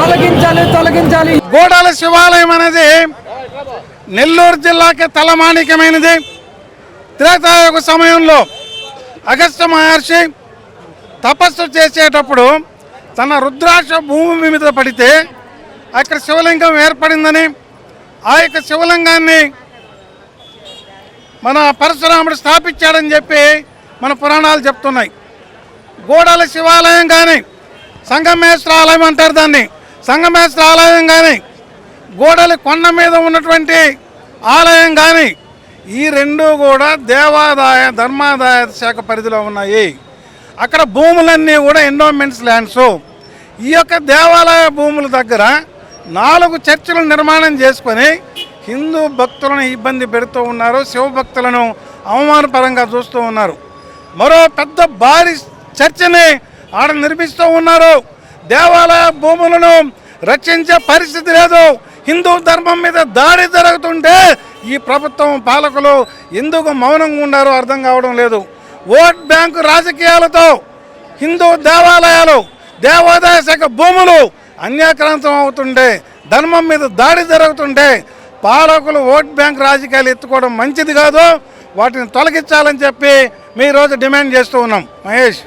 తొలగించాలి. తొలగించాలి గోడాల శివాలయం అనేది నెల్లూరు జిల్లాకి తలమానికమైనది. త్రేతాయుగ సమయంలో అగస్త మహర్షి తపస్సు చేసేటప్పుడు తన రుద్రాక్ష భూమి మీద పడితే అక్కడ శివలింగం ఏర్పడిందని ఆ యొక్క శివలింగాన్ని మన పరశురాముడు స్థాపించాడని చెప్పి మన పురాణాలు చెప్తున్నాయి. గోడల శివాలయం కానీ సంగమేశ్వర ఆలయం అంటారు దాన్ని. సంగమేశ్వర ఆలయం కానీ గోడల కొండ మీద ఉన్నటువంటి ఆలయం కానీ ఈ రెండు కూడా దేవాదాయ ధర్మాదాయ శాఖ పరిధిలో ఉన్నాయి. అక్కడ భూములన్నీ కూడా ఎండోమెంట్స్ ల్యాండ్స్ ఈ యొక్క దేవాలయ భూముల దగ్గర నాలుగు చర్చిలు నిర్మాణం చేసుకొని హిందూ భక్తులను ఇబ్బంది పెడుతూ ఉన్నారు శివభక్తులను అవమానపరంగా చూస్తూ ఉన్నారు. మరో పెద్ద భారీ చర్చిని ఆడ నిర్మిస్తూ ఉన్నారు. దేవాలయ భూములను రక్షించే పరిస్థితి లేదు. హిందూ ధర్మం మీద దాడి జరుగుతుంటే ఈ ప్రభుత్వం పాలకులు ఎందుకు మౌనంగా ఉన్నారో అర్థం కావడం లేదు. ఓట్ బ్యాంకు రాజకీయాలతో హిందూ దేవాలయాలు దేవాదాయ శాఖ భూములు అన్యాక్రాంతం అవుతుంటే ధర్మం మీద దాడి జరుగుతుంటే పాలకులు ఓట్ బ్యాంక్ రాజకీయాలు ఎత్తుకోవడం మంచిది కాదు. వాటిని తొలగించాలని చెప్పి మీ రోజు డిమాండ్ చేస్తూ ఉన్నాం. మహేష్.